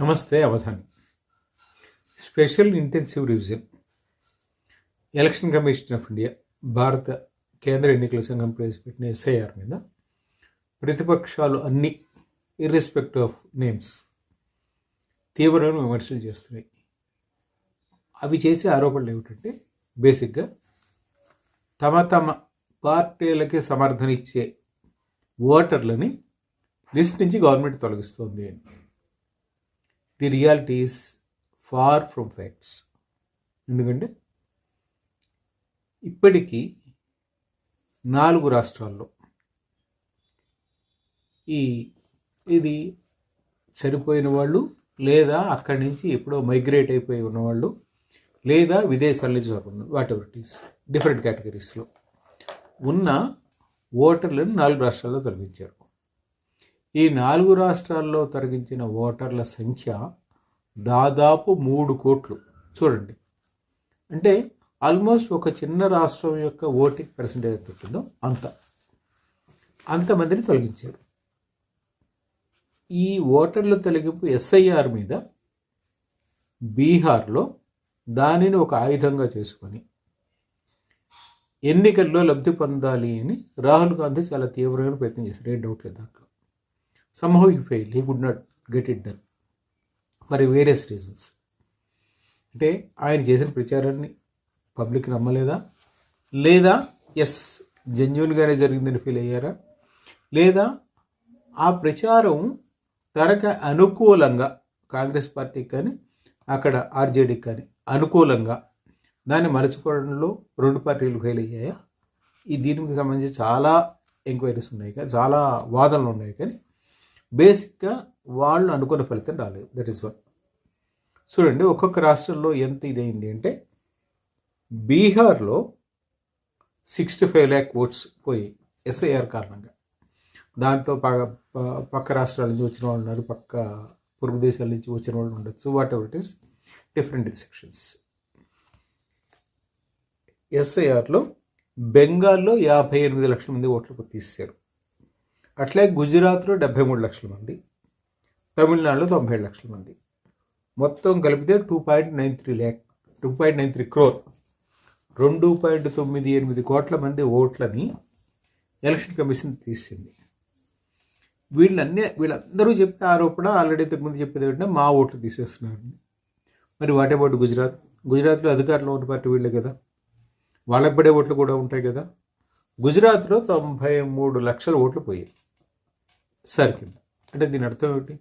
నమస్తే Avadhan. Special intensive revision. Election commission of India భారత కేంద్ర ఎన్నికల సంఘం ప్రవేశపెట్టిన ఎస్ఐఆర్ మీద ప్రతిపక్షాలు అన్ని ఇర్రెస్పెక్ట్ ఆఫ్ నేమ్స్ తీవ్రమైన విమర్శలు చేస్తున్నాయి. అవి చేసే ఆరోపణలు ఏమిటంటే బేసిక్గా తమ తమ పార్టీలకి సమర్థన ఇచ్చే ఓటర్లని లిస్ట్ నుంచి గవర్నమెంట్ తొలగిస్తోంది అని. The reality is far from facts. ఎందుకంటే ఇప్పటికీ నాలుగు రాష్ట్రాల్లో ఈ ఇది చనిపోయిన వాళ్ళు లేదా అక్కడి నుంచి ఎప్పుడో మైగ్రేట్ అయిపోయి ఉన్నవాళ్ళు లేదా విదేశాల నుంచి కాకుండా whatever it is different కేటగిరీస్లో ఉన్న ఓటర్లను నాలుగు రాష్ట్రాల్లో తొలగించారు. ఈ నాలుగు రాష్ట్రాల్లో తొలగించిన ఓటర్ల సంఖ్య దాదాపు మూడు కోట్లు. చూడండి. అంటే ఆల్మోస్ట్ ఒక చిన్న రాష్ట్రం యొక్క ఓటింగ్ పర్సంటేజ్ ఎంత ఉంటుందో అంత అంతమందిని తొలగించారు ఈ ఓటర్ల తొలగింపు ఎస్ఐఆర్ మీద బీహార్లో దానిని ఒక ఆయుధంగా చేసుకొని ఎన్నికల్లో లబ్ధి పొందాలి అని రాహుల్ గాంధీ చాలా తీవ్రమైన ప్రయత్నం చేశారు. ఏ డౌట్ లేదు దాంట్లో. Somehow he fail he could not get it done మరి వేరియస్ రీజన్స్ అంటే ఆయన చేసిన ప్రచారాన్ని పబ్లిక్ నమ్మలేదా? లేదా ఎస్ జెన్యున్గానే జరిగిందని ఫీల్ అయ్యారా? లేదా ఆ ప్రచారం తనకు అనుకూలంగా కాంగ్రెస్ పార్టీకి కానీ అక్కడ ఆర్జేడీకి కానీ అనుకూలంగా దాన్ని మరచిపోవడంలో రెండు పార్టీలు ఫెయిల్ అయ్యాయా? ఈ దీనికి సంబంధించి చాలా ఎంక్వైరీస్ ఉన్నాయి. కానీ చాలా వాదనలు ఉన్నాయి కానీ బేసిక్గా వాళ్ళు అనుకున్న ఫలితం రాలేదు. దట్ ఈస్ వన్ చూడండి ఒక్కొక్క రాష్ట్రంలో ఎంత ఇదైంది అంటే బీహార్లో సిక్స్టీ ఫైవ్ ల్యాక్ ఓట్స్ పోయి ఎస్ఐఆర్ కారణంగా. దాంట్లో పక్క పక్క రాష్ట్రాల నుంచి వచ్చిన వాళ్ళు ఉన్నారు పక్క పొరుగు దేశాల నుంచి వచ్చిన వాళ్ళు ఉండొచ్చు. Whatever it is different sections ఎస్ఐఆర్లో బెంగాల్లో యాభై ఎనిమిది లక్షల మంది ఓట్లు తీశారు అట్లే గుజరాత్లో డెబ్బై మూడు లక్షల మంది తమిళనాడులో తొంభై ఏడు లక్షల మంది. మొత్తం కలిపితే two point nine three lakh two point nine three crore రెండు పాయింట్ తొమ్మిది ఎనిమిది కోట్ల మంది ఓట్లని ఎలక్షన్ కమిషన్ తీసింది. వీళ్ళన్నీ వీళ్ళందరూ చెప్పే ఆరోపణ ఆల్రెడీ ఇంతకుముందు చెప్పేది ఏంటంటే మా ఓట్లు తీసేస్తున్నారని మరి వాట్ అబౌట్ గుజరాత్? గుజరాత్లో అధికారంలో ఉన్న పార్టీ వీళ్ళే కదా. వాళ్ళకి పడే ఓట్లు కూడా ఉంటాయి కదా. గుజరాత్లో తొంభై మూడు లక్షల ఓట్లు పోయాయి. సర్కిల్ అంటే దీని అర్థం ఏమిటి?